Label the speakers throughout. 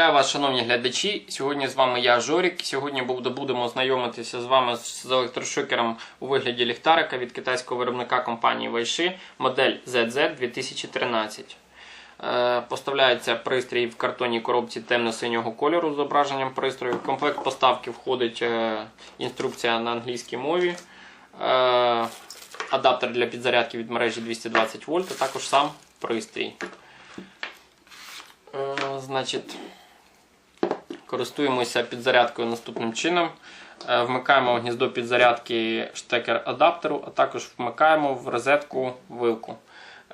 Speaker 1: Вітаю вас, шановні глядачі. Сьогодні з вами я, Жорік. Сьогодні будемо знайомитися з вами з електрошокером у вигляді ліхтарика від китайського виробника компанії Вайши, модель ZZ 2013. Е, Поставляється пристрій в картонній коробці темно-синього кольору з зображенням пристрою. В комплект поставки входить е, інструкція на англійській мові, е, адаптер для підзарядки від мережі 220 вольт, а також сам пристрій. Значить, користуємося підзарядкою наступним чином. Е, Вмикаємо в гніздо підзарядки штекер адаптеру, а також вмикаємо в розетку вилку.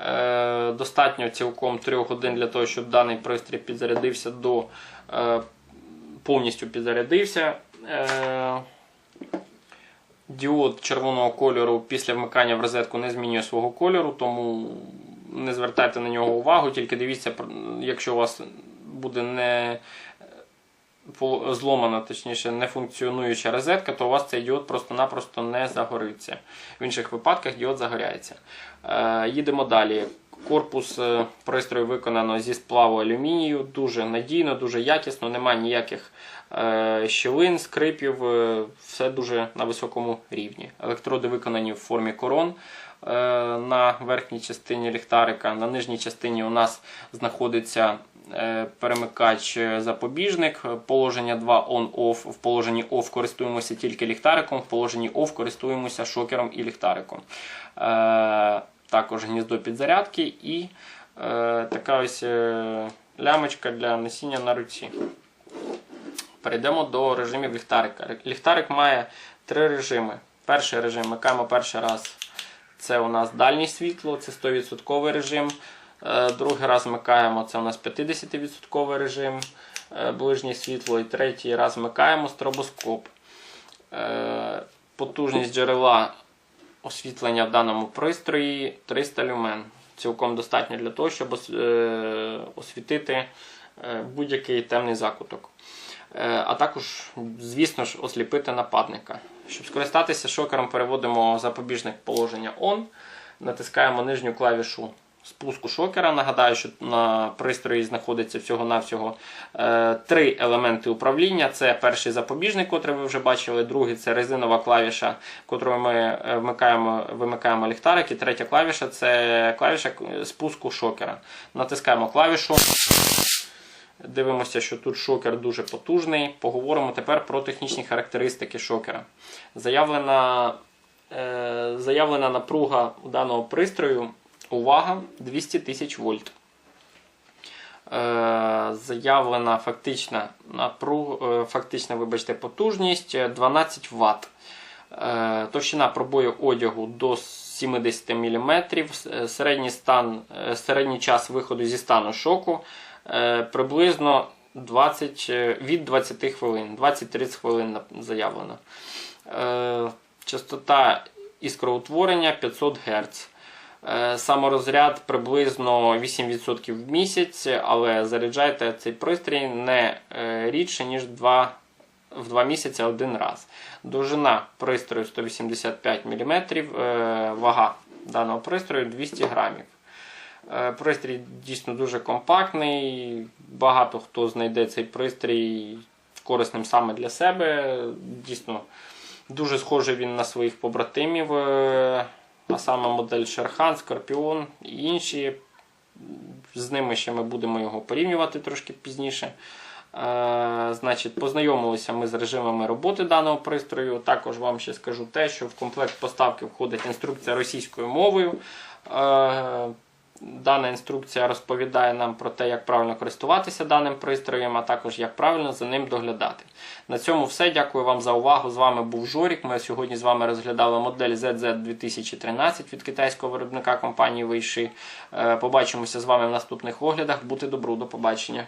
Speaker 1: Е, Достатньо цілком 3 годин для того, щоб даний пристрій підзарядився до е, повністю підзарядився. Діод червоного кольору після вмикання в розетку не змінює свого кольору, тому не звертайте на нього увагу, тільки дивіться, якщо у вас буде не зломана, точніше, не функціонуюча розетка, то у вас цей діод просто-напросто не загориться. В інших випадках діод загоряється. Е, їдемо далі. Корпус е, пристрою виконано зі сплаву алюмінію, дуже надійно, дуже якісно, немає ніяких е, щілин, скрипів, все дуже на високому рівні. Електроди виконані в формі корон на верхній частині ліхтарика. На нижній частині у нас знаходиться перемикач е, запобіжник. Положення 2 on-off. В положенні OFF користуємося тільки ліхтариком, в положенні OFF користуємося шокером і ліхтариком. Е, Також гніздо підзарядки і е, така ось е, лямочка для носіння на руці. Перейдемо до режимів ліхтарика. Ліхтарик має три режими. Перший режим вмикаємо перший раз. Це у нас дальнє світло, це 100% режим. Е, Другий раз вмикаємо, це у нас 50% режим, е, ближнє світло. І третій раз вмикаємо стробоскоп. Е, Потужність джерела освітлення в даному пристрої 300 люмен. Цілком достатньо для того, щоб освітити будь-який темний закуток. А також, звісно ж, осліпити нападника. Щоб скористатися шокером, переводимо запобіжник положення ON, натискаємо нижню клавішу спуску шокера. Нагадаю, що на пристрої знаходиться всього-навсього е, три елементи управління. Це перший запобіжник, котрий ви вже бачили, другий це резинова клавіша, котрою ми е, вмикаємо, вимикаємо ліхтарик. І третя клавіша це клавіша спуску шокера. Натискаємо клавішу. Дивимося, що тут шокер дуже потужний. Поговоримо тепер про технічні характеристики шокера. Заявлена, е, заявлена напруга у даного пристрою, увага, 200 тисяч вольт. Е, заявлена фактична напруга, е, фактична, вибачте, потужність е, 12 Вт. Е, товщина пробою одягу до 70 мм, середній, стан, середній час виходу зі стану шоку приблизно 20, е, від 20 хвилин, 20-30 хвилин заявлено. Частота іскроутворення 500 Гц. Е, Саморозряд приблизно 8% в місяць, але заряджайте цей пристрій не е, рідше, ніж 2, в 2 місяці один раз. Довжина пристрою 185 мм, вага даного пристрою 200 грамів. Е, Пристрій дійсно дуже компактний. Багато хто знайде цей пристрій корисним саме для себе. Дійсно, дуже схожий він на своїх побратимів, е, а саме модель Шерхан, Скорпіон і інші. З ними ще ми будемо його порівнювати трошки пізніше. Е, Значить, познайомилися ми з режимами роботи даного пристрою. Також вам ще скажу те, що в комплект поставки входить інструкція російською мовою. Е, Дана інструкція розповідає нам про те, як правильно користуватися даним пристроєм, а також як правильно за ним доглядати. На цьому все. Дякую вам за увагу. З вами був Жорік. Ми сьогодні з вами розглядали модель ZZ 2013 від китайського виробника компанії Вейши. Побачимося з вами в наступних оглядах. Бути добру, до побачення.